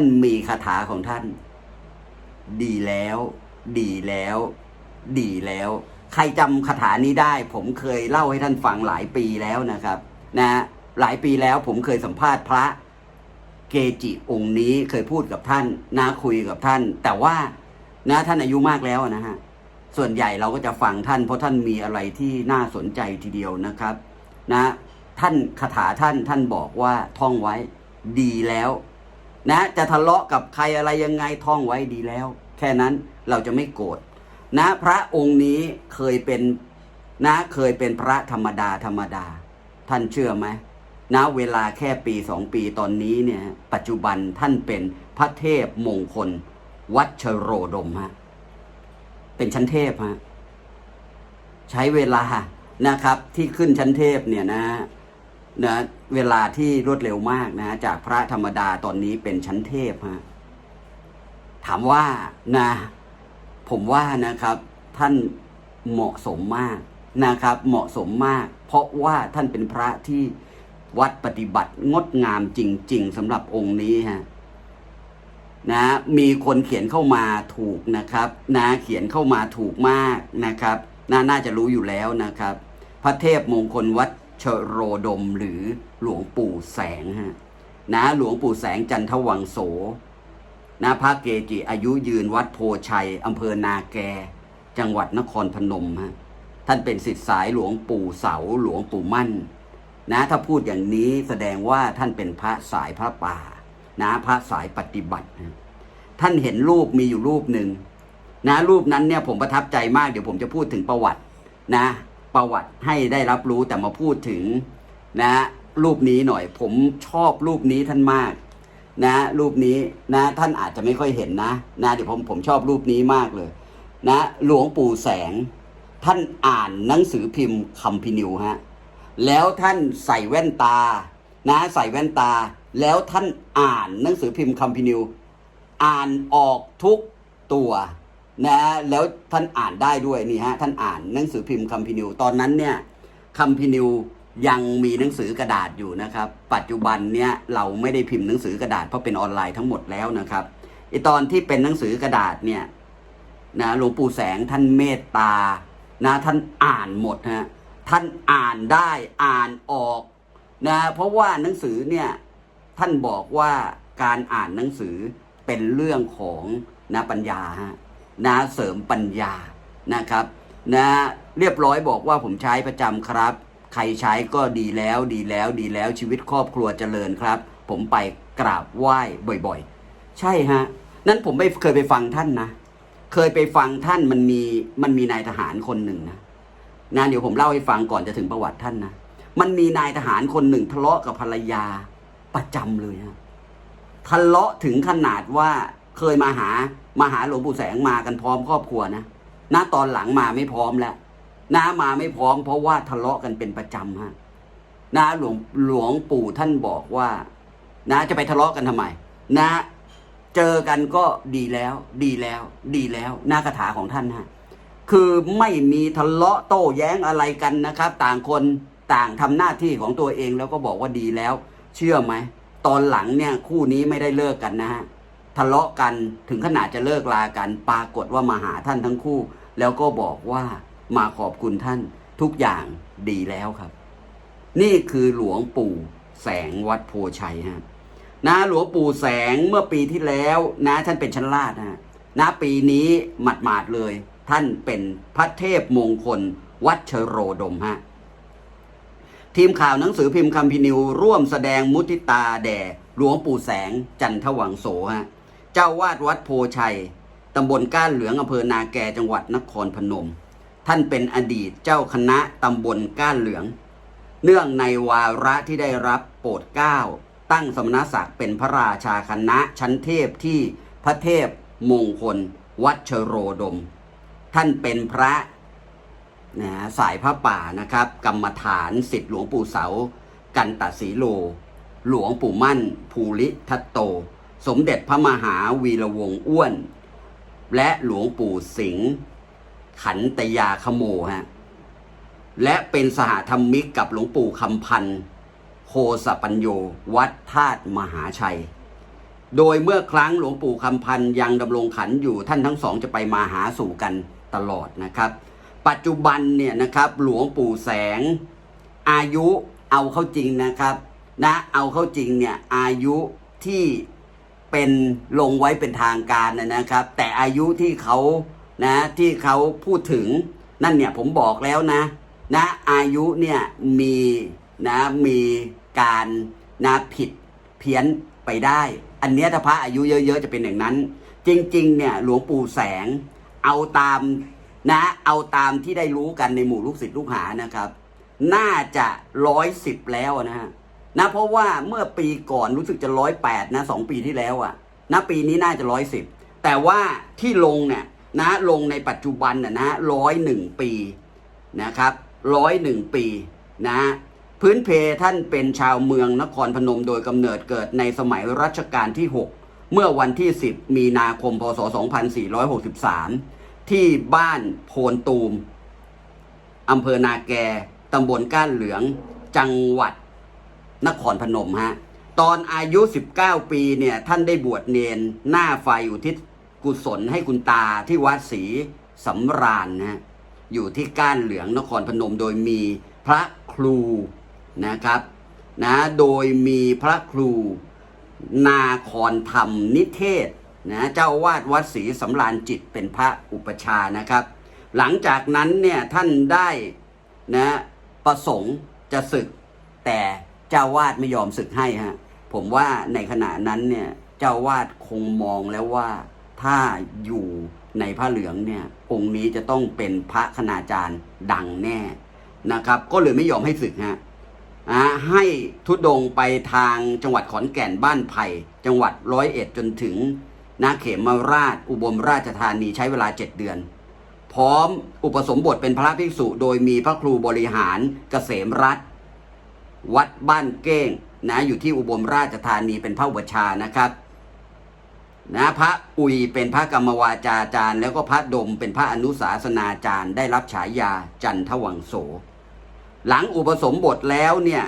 านมีคาถาของท่าน ดีแล้ว ดีแล้ว ดีแล้ว ใครจำคาถานี้ได้ ผมเคยเล่าให้ท่านฟังหลายปีแล้วนะครับ นะ หลายปีแล้วผมเคยสัมภาษณ์พระเกจิองค์นี้เคยพูดกับท่านนะคุยกับท่าน แต่ว่านะท่านอายุมากแล้วนะฮะส่วนใหญ่เราก็จะฟังท่าน เพราะท่านมีอะไรที่น่าสนใจทีเดียวนะครับ นะ ท่านคาถาท่านท่านบอกว่าท่องไว้ ดีแล้ว นะ จะทะเลาะกับใครอะไรยังไงท่องไว้ดีแล้ว แค่นั้นเราจะไม่โกรธนะ พระองค์นี้เคยเป็นนะเคยเป็นพระธรรมดาธรรมดา ท่านเชื่อไหมนะเวลาแค่ปีสองปีตอนนี้เนี่ย ปัจจุบันท่านเป็นพระเทพมงคล วัชโรดมฮะเป็นชั้นเทพฮะใช้เวลานะครับ ที่ขึ้นชั้นเทพเนี่ยนะ นะเวลาที่รวดเร็วมากนะจากพระธรรมดาตอนนี้เป็นชั้นเทพฮะถามว่านะ ผมว่านะครับ ท่านเหมาะสมมากนะครับ เหมาะสมมาก เพราะว่าท่านเป็นพระที่วัดปฏิบัติงดงามจริง ๆสำหรับองค์นี้ฮะนะมีคนเขียนเข้ามาถูกนะครับ นะเขียนเข้ามาถูกมากนะครับนาน่าจะรู้อยู่แล้วนะครับ พระเทพมงคลวัด ชโรดมหรือหลวงปู่แสงฮะนะหลวงปู่แสงจันทวังโสนะพระเกจิอายุยืนวัดโพชัยอำเภอนาแก จังหวัดนครพนมฮะท่านเป็นศิษย์สายหลวงปู่เสาหลวงปู่มั่น นะถ้าพูดอย่างนี้แสดงว่าท่านเป็นพระสายพระป่า นะพระสายปฏิบัติ ท่านเห็นรูปมีอยู่รูปหนึ่งนะรูปนั้นเนี่ยผมประทับใจมากเดี๋ยวผมจะพูดถึงประวัตินะ ประวัติให้ได้รับรู้แต่มาพูดถึงนะรูปนี้หน่อย ผมชอบรูปนี้ท่านมาก นะ รูปนี้นะท่านอาจจะไม่ค่อยเห็นนะนะเดี๋ยวผมผมชอบรูปนี้มากเลย นะ หลวงปู่แสง ท่านอ่านหนังสือพิมพ์คำพินิวฮะแล้วท่านใส่แว่นตา นะ ใส่แว่นตา แล้วท่านอ่านหนังสือพิมพ์คำพินิว อ่านออกทุกตัว นะแล้วท่านอ่านได้ด้วยนี่ฮะท่านอ่านหนังสือพิมพ์คำพินิวตอนนั้นเนี่ยคำพินิวยังมีหนังสือกระดาษอยู่นะครับ ปัจจุบันเนี่ยเราไม่ได้พิมพ์หนังสือกระดาษเพราะเป็นออนไลน์ทั้งหมดแล้วนะครับไอตอนที่เป็นหนังสือกระดาษเนี่ยนะหลวงปู่แสงท่านเมตตานะท่านอ่านหมดฮะท่านอ่านได้อ่านออกนะเพราะว่าหนังสือเนี่ยท่านบอกว่าการอ่านหนังสือเป็นเรื่องของนะปัญญาฮะ นะเสริมปัญญานะครับนะเรียบร้อยบอกว่าผมใช้ประจำครับ ใครใช้ก็ดีแล้วดีแล้วดีแล้วชีวิตครอบครัวเจริญครับ ผมไปกราบไหว้บ่อยๆ ใช่ฮะนั้นผมไม่เคยไปฟังท่านนะ เคยไปฟังท่านมันมีมันมีนายทหารคนหนึ่งนะนะเดี๋ยวผมเล่าให้ฟังก่อนจะถึงประวัติท่านนะมันมีนายทหารคนหนึ่งทะเลาะกับภรรยาประจำเลยนะทะเลาะถึงขนาดว่าเคยมาหา มาหาหลวงปู่แสงมากันพร้อมครอบครัวนะณตอนหลังมาไม่พร้อมแล้วนะมาไม่พร้อม เพราะว่าทะเลาะกันเป็นประจำฮะนะหลวงหลวงปู่ท่านบอกว่านะจะไปทะเลาะกันทำไมนะเจอกันก็ดีแล้ว ดีแล้ว ดีแล้วหน้าคาถาของท่านฮะคือไม่มีทะเลาะโต้แย้งอะไรกันนะครับ ต่างคนต่างทำหน้าที่ของตัวเองแล้วก็บอกว่าดีแล้ว เชื่อไหมตอนหลังเนี่ยคู่นี้ไม่ได้เลิกกันนะฮะะเลาะกันถึงขนาดจะเลิกลากัน ปรากฏว่ามาหาท่านทั้งคู่ แล้วก็บอกว่ามาขอบคุณท่านทุกอย่างดีแล้วครับ นี่คือหลวงปู่แสงวัดโพชัยฮะนะหลวงปู่แสงเมื่อปีที่แล้วนะท่านเป็นชั้นลาดนะนะปีนี้หมัดหมาดเลย ท่านเป็นพระเทพมงคล วัชโรดมฮะทีมข่าวหนังสือพิมพ์คำพินิวร่วมแสดงมุทิตาแด่หลวงปู่แสงจันทวังโสฮะ เจ้าวาดวัดโพชัยตำบลก้านเหลืองอำเภอนาแกจังหวัดนครพนม ท่านเป็นอดีตเจ้าคณะตำบลก้านเหลือง เนื่องในวาระที่ได้รับโปรดเกล้าตั้งสมณศักดิ์เป็นพระราชาคณะชั้นเทพที่พระเทพมงคล วัชโรดม ท่านเป็นพระนะสายพระป่านะครับ กรรมฐานสิทธิหลวงปู่เสา กันตสีโล หลวงปู่มั่น ภูริทัตโต สมเด็จพระมหาวีระวงศ์อ้วน และหลวงปู่สิงห์ขันตยาขโมฮะและเป็นสหธรรมิกกับหลวงปู่คำพันธ์โคสปัญโยวัดธาตุมหาชัย โดยเมื่อครั้งหลวงปู่คำพันธ์ยังดำรงขันอยู่ท่านทั้งสองจะไปมาหาสู่กันตลอดนะครับ ปัจจุบันเนี่ยนะครับหลวงปู่แสง อายุเอาเข้าจริงนะครับนะเอาเข้าจริงเนี่ยอายุที่ เป็นลงไว้เป็นทางการนะนะครับ แต่อายุที่เขานะที่เขาพูดถึงนั่นเนี่ยผมบอกแล้วนะนะอายุเนี่ยมีนะมีการนะผิดเพี้ยนไปได้ อันเนี้ยถ้าพระอายุเยอะ ๆ จะเป็นอย่างนั้น จริง ๆ เนี่ยหลวงปู่แสงเอาตามนะเอาตามที่ได้รู้กันในหมู่ลูกศิษย์ลูกหานะครับ น่าจะร้อยสิบแล้วนะฮะ นะเพราะว่าเมื่อปีก่อนรู้สึกจะร้อยแปดนะสองปีที่แล้วอะนะปีนี้น่าจะร้อยสิบแต่ว่าที่ลงเนี่ยนะลงในปัจจุบันน่ะนะร้อยหนึ่งปีนะครับร้อยหนึ่งปีนะพื้นเพท่านเป็นชาวเมืองนครพนมโดยกำเนิดเกิดในสมัยรัชกาลที่ 6 เมื่อวันที่ 10 มีนาคม พศ 2463 ที่บ้านโพนตูมอำเภอนาแกตำบลก้านเหลือง จังหวัด นครพนมฮะตอนอายุ 19 ปีเนี่ยท่านได้บวชเนนหน้าไฟอุทิศกุศลให้คุณตาที่วัดศรีสำราญนะฮะอยู่ที่ก้านเหลืองนครพนมโดยมีพระครูนะครับนะโดยมีพระครูนาคอนธรรมนิเทศนะเจ้าวาดวัดศรีสำราญจิตเป็นพระอุปชานะครับ หลังจากนั้นเนี่ยท่านได้นะประสงค์จะศึกแต่ เจ้าวาดไม่ยอมศึกให้ฮะผมว่าในขณะนั้นเนี่ยเจ้าวาดคงมองแล้วว่า ถ้าอยู่ในพระเหลืองเนี่ยองค์นี้จะต้องเป็นพระคณาจารย์ดังแน่นะครับ ก็เลยไม่ยอมให้ศึกฮะให้ทุดงไปทางจังหวัดขอนแก่นบ้านไผ่จังหวัดร้อยเอ็ดจนถึงนาเขมราช อุบลราชธานีใช้เวลาเจ็ดเดือน พร้อมอุปสมบทเป็นพระภิกษุ โดยมีพระครูบริหารเกษมรัฐ วัดบ้านเก้งนะอยู่ที่อุบลราชธานีเป็นพระอุปชานะครับนะพระอุยเป็นพระกรรมวาจาจารย์ แล้วก็พระดมเป็นพระอนุสาสนาจารย์ ได้รับฉายาจันทวังโส หลังอุปสมบทแล้วเนี่ย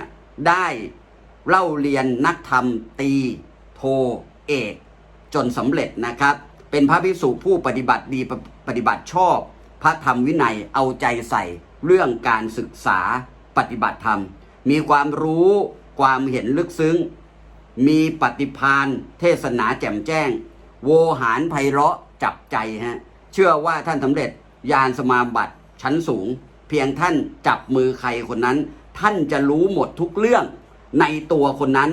ได้เล่าเรียนนักธรรมตีโทเอกจนสำเร็จนะครับ เป็นพระภิกษุผู้ปฏิบัติดีปฏิบัติชอบ พระธรรมวินัยเอาใจใส่เรื่องการศึกษาปฏิบัติธรรม มีความรู้ความเห็นลึกซึ้ง มีปฏิพานเทศนาแจ่มแจ้ง โวหารไพเราะจับใจฮะเชื่อว่าท่านสำเร็จญาณสมาบัติชั้นสูง เพียงท่านจับมือใครคนนั้น ท่านจะรู้หมดทุกเรื่องในตัวคนนั้น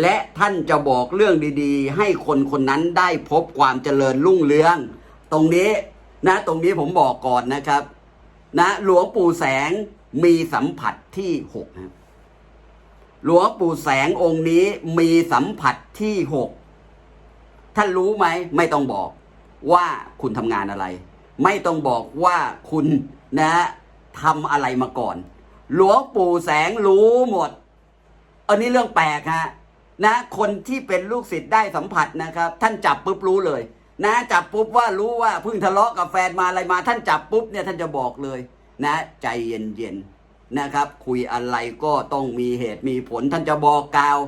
และท่านจะบอกเรื่องดีๆ ให้คนคนนั้นได้พบความเจริญรุ่งเรือง ตรงนี้นะตรงนี้ผมบอกก่อนนะครับ นะหลวงปู่แสงมีสัมผัสที่หกนะ หลวงปู่แสงองค์นี้มีสัมผัสที่หกท่านรู้ไหมไม่ต้องบอกว่าคุณทำงานอะไร ไม่ต้องบอกว่าคุณนะทำอะไรมาก่อน หลวงปู่แสงรู้หมด อันนี้เรื่องแปลกฮะนะคนที่เป็นลูกศิษย์ได้สัมผัสนะครับ ท่านจับปุ๊บรู้เลย นะจับปุ๊บว่ารู้ว่าเพิ่งทะเลาะกับแฟนมาอะไรมา ท่านจับปุ๊บเนี่ยท่านจะบอกเลย นะ ใจเย็นๆ นะครับ คุยอะไรก็ต้องมีเหตุมีผลท่านจะบอกกล่าว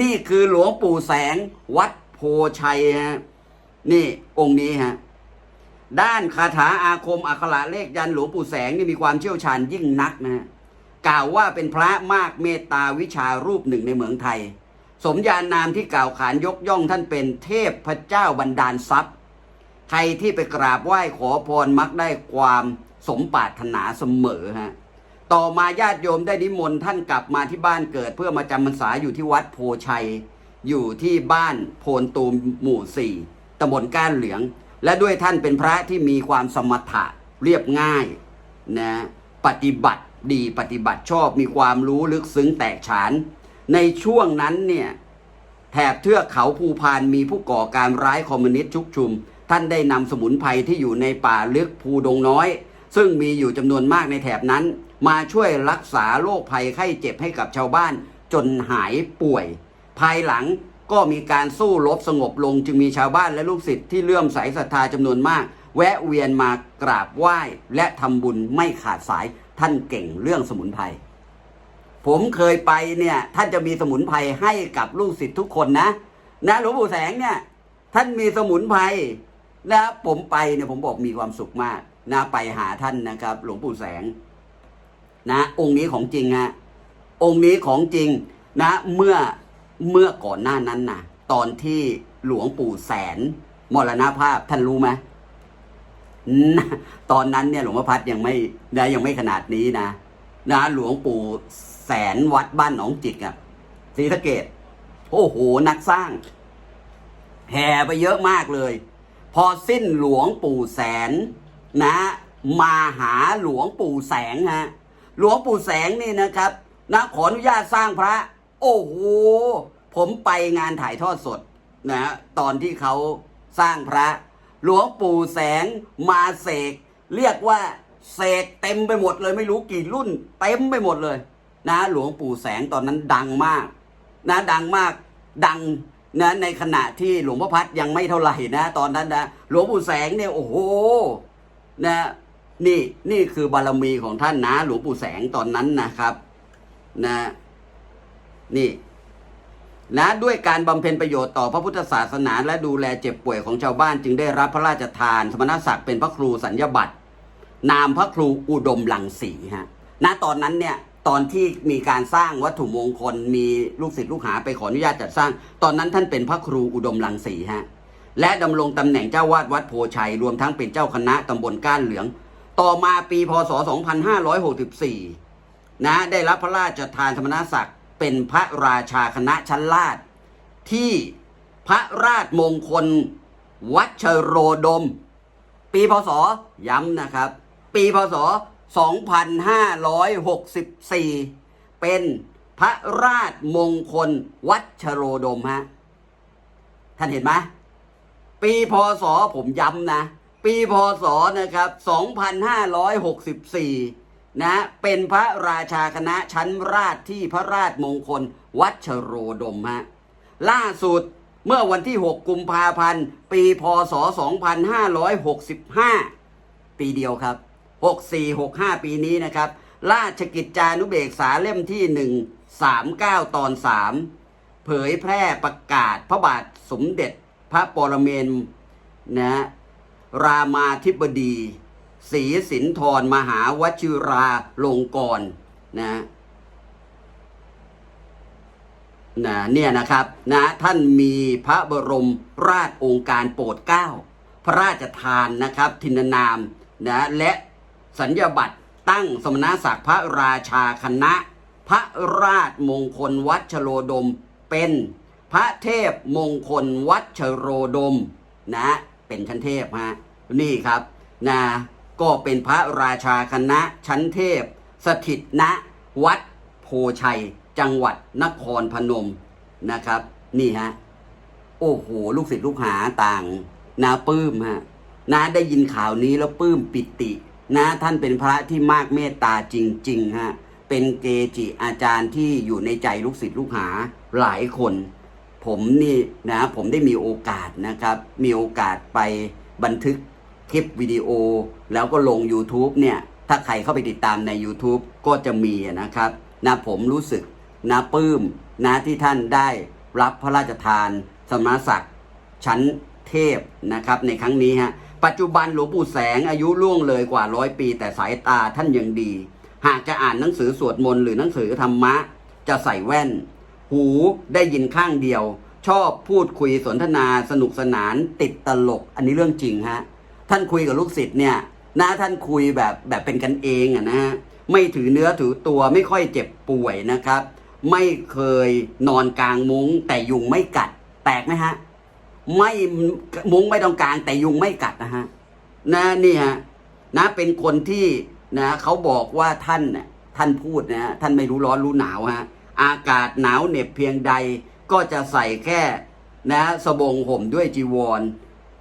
นี่คือหลวงปู่แสงวัดโพชัยฮะนี่องค์นี้ฮะด้านคาถาอาคมอักขระเลขยันหลวงปู่แสงนี่มีความเชี่ยวชาญยิ่งนักนะฮะกล่าวว่าเป็นพระมากเมตตาวิชารูปหนึ่งในเมืองไทย สมญานนามที่กล่าวขานยกย่องท่านเป็นเทพพระเจ้าบันดาลทรัพย์ ใครที่ไปกราบไหว้ขอพรมักได้ความสมปรารถนาเสมอฮะ ต่อมาญาติโยมได้นิมนต์ท่านกลับมาที่บ้านเกิด เพื่อมาจำพรรษาอยู่ที่วัดโพชัย อยู่ที่บ้านโพนตูมหมู่สี่ตำบลก้านเหลือง และด้วยท่านเป็นพระที่มีความสมถะเรียบง่ายนะปฏิบัติดีปฏิบัติชอบมีความรู้ลึกซึ้งแตกฉาน ในช่วงนั้นเนี่ยแถบเทือกเขาภูพานมีผู้ก่อการร้ายคอมมิวนิสต์ชุกชุม ท่านได้นำสมุนไพรที่อยู่ในป่าลึกภูดงน้อย ซึ่งมีอยู่จำนวนมากในแถบนั้น มาช่วยรักษาโรคภัยไข้เจ็บให้กับชาวบ้านจนหายป่วย ภายหลังก็มีการสู้รบสงบลง จึงมีชาวบ้านและลูกศิษย์ที่เลื่อมใสศรัทธาจำนวนมาก แวะเวียนมากราบไหว้และทำบุญไม่ขาดสายท่านเก่งเรื่องสมุนไพรผมเคยไปเนี่ยท่านจะมีสมุนไพรให้กับลูกศิษย์ทุกคนนะ นะหลวงปู่แสงเนี่ย ท่านมีสมุนไพรนะผมไปเนี่ยผมบอกมีความสุขมากนะไปหาท่านนะครับ หลวงปู่แสง นะองค์นี้ของจริงฮะองค์นี้ของจริงนะเมื่อเมื่อก่อนหน้านั้นนะตอนที่หลวงปู่แสน มรณภาพท่านรู้ไหมนะตอนนั้นเนี่ยหลวงพ่อพัดยังไม่นะยังไม่ขนาดนี้นะนะหลวงปู่แสนวัดบ้านหนองจิกอะศรีสะเกดโอ้โหนักสร้าง แห่ไปเยอะมากเลย พอสิ้นหลวงปู่แสนนะ มาหาหลวงปู่แสงฮะ หลวงปู่แสงนี่นะครับนะขออนุญาตสร้างพระ โอ้โหผมไปงานถ่ายทอดสดนะตอนที่เขาสร้างพระ หลวงปู่แสงมาเสกเรียกว่าเสกเต็มไปหมดเลยไม่รู้กี่รุ่นเต็มไปหมดเลย นะ หลวงปู่แสงตอนนั้นดังมาก นะดังมากดังนะในขณะที่หลวงพ่อพัดยังไม่เท่าไหร่นะ ตอนนั้นนะหลวงปู่แสงเนี่ยโอ้โห นะ นี่นี่คือบารมีของท่านนะ หลวงปู่แสงตอนนั้นนะครับนะนี่นะด้วยการบำเพ็ญประโยชน์ต่อพระพุทธศาสนา และดูแลเจ็บป่วยของชาวบ้าน จึงได้รับพระราชทาน สมณศักดิ์เป็นพระครูสัญญบัตรนามพระครูอุดมหลังสีฮะณตอนนั้นเนี่ยตอนที่มีการสร้างวัตถุมงคล มีลูกศิษย์ลูกหาไปขออนุญาตจัดสร้าง ตอนนั้นท่านเป็นพระครูอุดมหลังสีฮะและดำรงตำแหน่งเจ้าวาดวัดโพชัย รวมทั้งเป็นเจ้าคณะตำบลก้านเหลือง ต่อมาปีพศ 2564 นะ ได้รับพระราชทานสมณศักดิ์เป็นพระราชาคณะชั้นลาดที่พระราชมงคล วัชโรดม ปีพศ ย้ำนะครับ ปีพศ 2564 เป็นพระราชมงคล วัชโรดมฮะท่านเห็นไหมปีพศผมย้ำนะ ปีพศนะครับ 2564 นะเป็นพระราชาคณะชั้นราชที่พระราชมงคล วัชโรดมฮะล่าสุดเมื่อวันที่ 6 กุมภาพันธ์ ปีพศ 2565 ปีเดียวครับ 6465 ปีนี้นะครับ ราชกิจจานุเบกษาเล่มที่ 139 ตอน 3 เผยแพร่ประกาศพระบาทสมเด็จพระปรเมนนะ รามาธิบดีศรีสินธรมหาวชิราลงกรณ์นะนะเนี่ยนะครับนะท่านมีพระบรมราชองค์การโปรดเกล้าพระราชทานนะครับทินนามนะและสัญญาบัตรตั้งสมณศักดิ์พระราชาคณะ พระราชมงคลวัชโรดมเป็นพระเทพมงคลวัชโรดมนะ เป็นชั้นเทพฮะนี่ครับนะก็เป็นพระราชาคณะชั้นเทพ สถิตณวัดโพชัย จังหวัดนครพนมนะครับ นี่ฮะโอ้โหลูกศิษย์ลูกหาต่างนาปลื้มฮะนาได้ยินข่าวนี้แล้วปลื้มปิตินะท่านเป็นพระที่มากเมตตาจริงๆฮะเป็นเกจิอาจารย์ที่อยู่ในใจลูกศิษย์ลูกหาหลายคน ผมนี่นะผมได้มีโอกาสนะครับ มีโอกาสไปบันทึกคลิปวิดีโอ แล้วก็ลง YouTube เนี่ยถ้าใครเข้าไปติดตามใน YouTube ก็จะมีนะครับนะผมรู้สึกนะปลื้มนะที่ท่านได้รับพระราชทาน สมณศักดิ์ชั้นเทพนะครับในครั้งนี้ฮะปัจจุบันหลวงปู่แสงอายุล่วงเลยกว่าร้อยปี แต่สายตาท่านยังดี หากจะอ่านหนังสือสวดมนต์หรือหนังสือธรรมะ จะใส่แว่น หูได้ยินข้างเดียว ชอบพูดคุยสนทนาสนุกสนานติดตลก อันนี้เรื่องจริงฮะ ท่านคุยกับลูกศิษย์เนี่ยนะท่านคุยแบบแบบเป็นกันเองอะนะฮะไม่ถือเนื้อถือตัวไม่ค่อยเจ็บป่วยนะครับ ไม่เคยนอนกลางมุ้ง แต่ยุงไม่กัด แตกไหมฮะไม่มุ้งไม่ต้องกลาง แต่ยุงไม่กัดนะฮะนะนี่ฮะนะเป็นคนที่นะเขาบอกว่าท่านน่ะท่านพูดนะท่านไม่รู้ร้อนรู้หนาวฮะ อากาศหนาวเหน็บเพียงใด ก็จะใส่แค่นะสบงห่มด้วยจีวร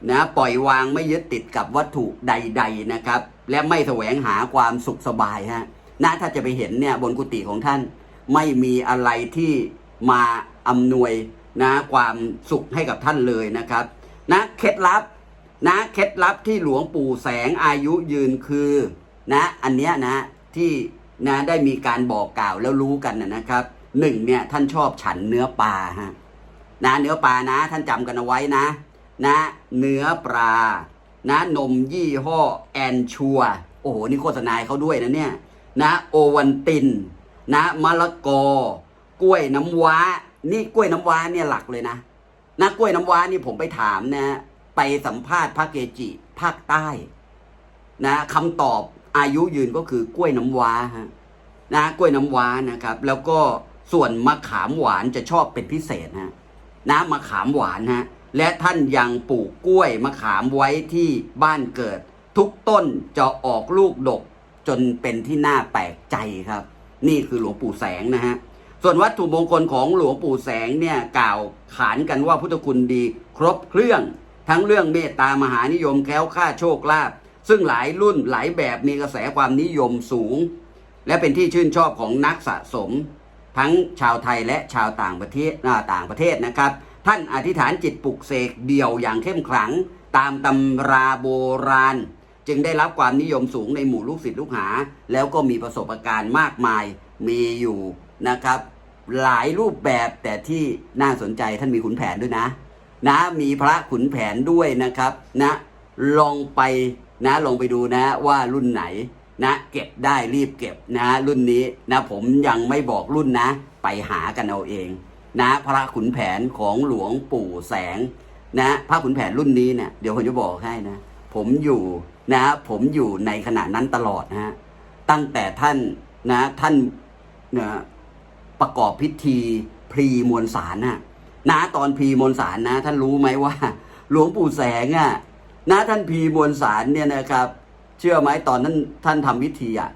นะปล่อยวางไม่ยึดติดกับวัตถุใด ๆนะครับ และไม่แสวงหาความสุขสบายฮะนะถ้าจะไปเห็นเนี่ยบนกุฏิของท่าน ไม่มีอะไรที่มาอำนวยนะความสุขให้กับท่านเลยนะครับนะเคล็ดลับนะเคล็ดลับที่หลวงปู่แสงอายุยืนคือนะอันเนี้ยนะที่นะได้มีการบอกกล่าวแล้วรู้กันนะนะครับ หนึ่งเนี่ยท่านชอบฉันเนื้อปลาฮะนะเนื้อปลานะ ท่านจำกันเอาไว้นะ นะ เนื้อปลา นะนมยี่ห้อแอนชัวโอ้โหนี่โฆษณาเขาด้วยนะเนี่ย นะโอวันติน นะมะละกอกล้วยน้ำว้า นี่กล้วยน้ำว้าเนี่ยหลักเลยนะนะกล้วยน้ำว้านี่ผมไปถามนะ ไปสัมภาษณ์พระเกจิภาคใต้ นะคำตอบอายุยืนก็คือกล้วยน้ำว้าฮะนะกล้วยน้ำว้านะครับ แล้วก็ ส่วนมะขามหวานจะชอบเป็นพิเศษฮะนะมะขามหวานฮะและท่านยังปลูกกล้วยมะขามไว้ที่บ้านเกิด ทุกต้นจะออกลูกดกจนเป็นที่น่าแปลกใจครับ นี่คือหลวงปู่แสงนะฮะส่วนวัตถุมงคลของหลวงปู่แสงเนี่ยกล่าวขานกันว่าพุทธคุณดีครบเครื่อง ทั้งเรื่องเมตตามหานิยมแค้วคลาโชคลาภซึ่งหลายรุ่นหลายแบบมีกระแสความนิยมสูง และเป็นที่ชื่นชอบของนักสะสม ทั้งชาวไทยและชาวต่างประเทศต่างประเทศนะครับ ท่านอธิษฐานจิตปลุกเสกเดี่ยวอย่างเข้มขลัง ตามตำราโบราณ จึงได้รับความนิยมสูงในหมู่ลูกศิษย์ลูกหา แล้วก็มีประสบการณ์มากมายมีอยู่นะครับ หลายรูปแบบแต่ที่น่าสนใจท่านมีขุนแผนด้วยนะ นะมีพระขุนแผนด้วยนะครับนะลองไปนะลองไปดูนะว่ารุ่นไหน นะเก็บได้รีบเก็บนะรุ่นนี้นะผมยังไม่บอกรุ่นนะ ไปหากันเอาเอง นะพระขุนแผนของหลวงปู่แสง นะพระขุนแผนรุ่นนี้เนี่ยเดี๋ยวผมจะบอกให้นะ ผมอยู่นะผมอยู่ในขณะนั้นตลอดนะฮะตั้งแต่ท่านนะท่านนะประกอบพิธีพรีมวลสารนะนะตอนพรีมวลสารนะ ท่านรู้ไหมว่า หลวงปู่แสงอะ่ะนะท่านพรีมวลสารเนี่ยนะครับ เชื่อไหมตอนนั้นท่านทำวิธีอะ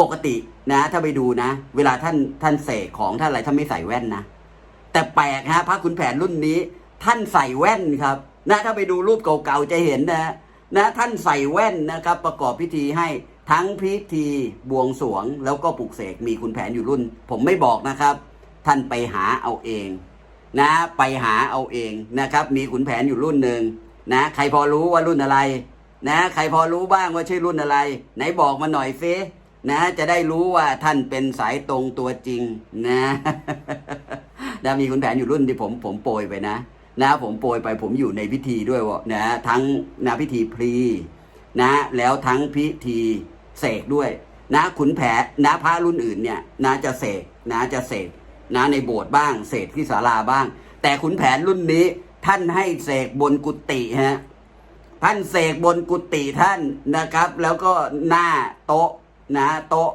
ปกตินะ ถ้าไปดูนะ เวลาท่านท่านเสกของท่านอะไรท่านไม่ใส่แว่นนะ แต่แปลกฮะพระขุนแผนรุ่นนี้ ท่านใส่แว่นครับ นะ ถ้าไปดูรูปเก่าๆจะเห็นนะนะท่านใส่แว่นนะครับ ประกอบพิธีให้ทั้งพิธีบวงสรวง แล้วก็ปลุกเสกมีขุนแผนอยู่รุ่น ผมไม่บอกนะครับ ท่านไปหาเอาเอง นะ ไปหาเอาเองนะครับ มีขุนแผนอยู่รุ่นหนึ่งนะ ใครพอรู้ว่ารุ่นอะไร นะใครพอรู้บ้างว่าชื่อรุ่นอะไร ไหนบอกมาหน่อยซินะ จะได้รู้ว่าท่านเป็นสายตรงตัวจริงนะนะมีขุนแผนอยู่รุ่นที่ผมผมโปรยไปนะ นะผมโปรยไปผมอยู่ในพิธีด้วยวะนะทั้งนะพิธีพรีนะ แล้วทั้งพิธีเสกด้วย นะขุนแผนนะพระรุ่นอื่นเนี่ยนะจะเสกนะจะเสกนะในโบสถ์บ้างเสกที่ศาลาบ้าง แต่ขุนแผนรุ่นนี้ท่านให้เสกบนกุฏิฮะ ท่านเสกบนกุฏิท่านนะครับ แล้วก็หน้าโต๊ะนะโต๊ะ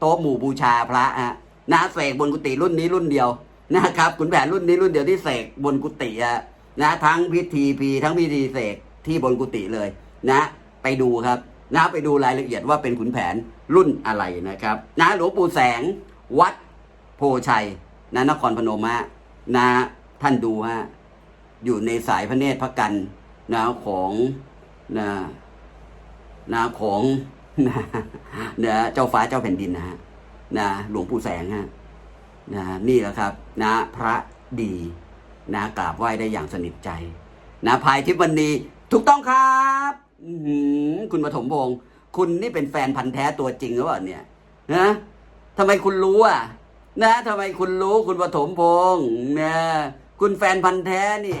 โต๊ะหมู่บูชาพระฮะนะเสกบนกุฏิรุ่นนี้รุ่นเดียวนะครับขุนแผนรุ่นนี้รุ่นเดียวที่เสกบนกุฏิอะนะทั้งพิธีพีทั้งพิธีเสกที่บนกุฏิเลยนะ ไปดูครับนะไปดูรายละเอียดว่าเป็นขุนแผนรุ่นอะไรนะครับ นะหลวงปู่แสงวัดโพชัยนะนครพนมฮะนะท่านดูฮะอยู่ในสายพระเนตรพระกัน นะของนะนะของนะนะเจ้าฟ้าเจ้าแผ่นดินนะฮะนะหลวงปู่แสงฮะนะนี่แหละครับ นะพระดีนะกราบไหว้ได้อย่างสนิทใจ นะภายทิพย์วันนี้ถูกต้องครับคุณปฐมพงศ์คุณนี่เป็นแฟนพันธ์แท้ตัวจริงหรือเปล่าเนี่ยนะทำไมคุณรู้อะ นะทำไมคุณรู้คุณปฐมพงศ์นะคุณแฟนพันธ์แท้นี่